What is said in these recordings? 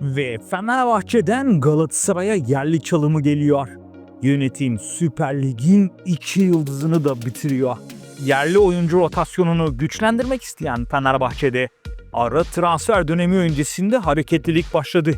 Ve Fenerbahçe'den Galatasaray'a yerli çalımı geliyor. Yönetim Süper Lig'in iki yıldızını da bitiriyor. Yerli oyuncu rotasyonunu güçlendirmek isteyen Fenerbahçe'de ara transfer dönemi öncesinde hareketlilik başladı.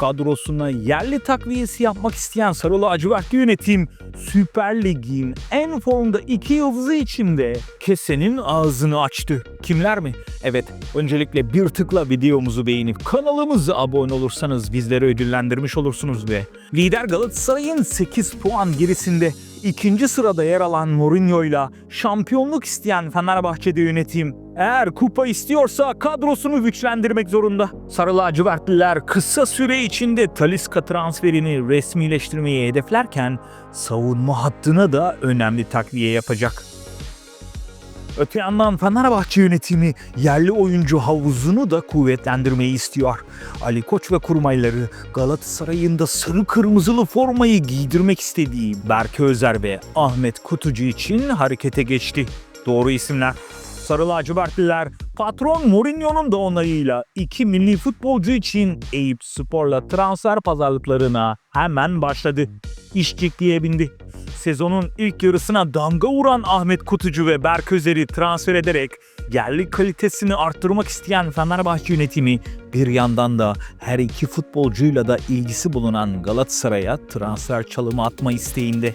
Kadrosuna yerli takviyesi yapmak isteyen Sarı Lacivertli yönetim Süper Lig'in en formda iki yıldızı içinde kesenin ağzını açtı. Kimler mi? Evet, öncelikle bir tıkla videomuzu beğenip kanalımıza abone olursanız bizleri ödüllendirmiş olursunuz ve lider Galatasaray'ın 8 puan gerisinde ikinci sırada yer alan Mourinho'yla şampiyonluk isteyen Fenerbahçe'de yönetim eğer kupa istiyorsa kadrosunu güçlendirmek zorunda. Sarı lacivertliler kısa süre içinde Talisca transferini resmileştirmeyi hedeflerken savunma hattına da önemli takviye yapacak. Öte yandan Fenerbahçe yönetimi yerli oyuncu havuzunu da kuvvetlendirmeyi istiyor. Ali Koç ve kurmayları Galatasaray'ın da sarı kırmızılı formayı giydirmek istediği Berke Özer ve Ahmet Kutucu için harekete geçti. Doğru isimler. Sarı lacivertliler patron Mourinho'nun da onayıyla iki milli futbolcu için Eyüp Spor'la transfer pazarlıklarına hemen başladı. İş ciddiye bindi. Sezonun ilk yarısına damga vuran Ahmet Kutucu ve Berk Özer'i transfer ederek yerli kalitesini arttırmak isteyen Fenerbahçe yönetimi bir yandan da her iki futbolcuyla da ilgisi bulunan Galatasaray'a transfer çalımı atma isteğinde.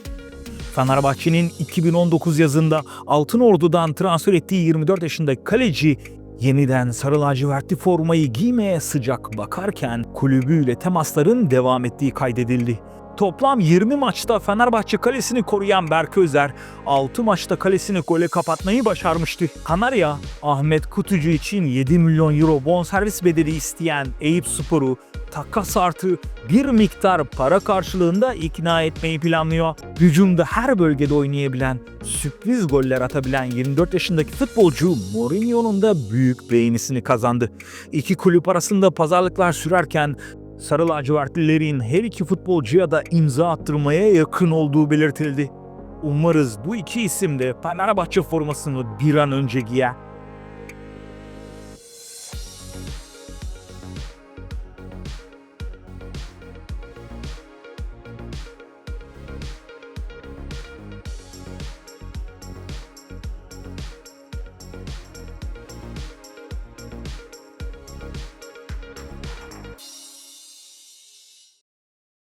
Fenerbahçe'nin 2019 yazında Altın Ordu'dan transfer ettiği 24 yaşındaki kaleci yeniden sarı lacivertli formayı giymeye sıcak bakarken kulübüyle temasların devam ettiği kaydedildi. Toplam 20 maçta Fenerbahçe kalesini koruyan Berk Özer, 6 maçta kalesini gole kapatmayı başarmıştı. Kanarya, Ahmet Kutucu için 7 milyon euro bonservis bedeli isteyen Eyüp Spor'u takas artı bir miktar para karşılığında ikna etmeyi planlıyor. Hücumda her bölgede oynayabilen, sürpriz goller atabilen 24 yaşındaki futbolcu Mourinho'nun da büyük beğenisini kazandı. İki kulüp arasında pazarlıklar sürerken Sarı lacivertlilerin her iki futbolcuya da imza attırmaya yakın olduğu belirtildi. Umarız bu iki isim de Fenerbahçe formasını bir an önce giyer.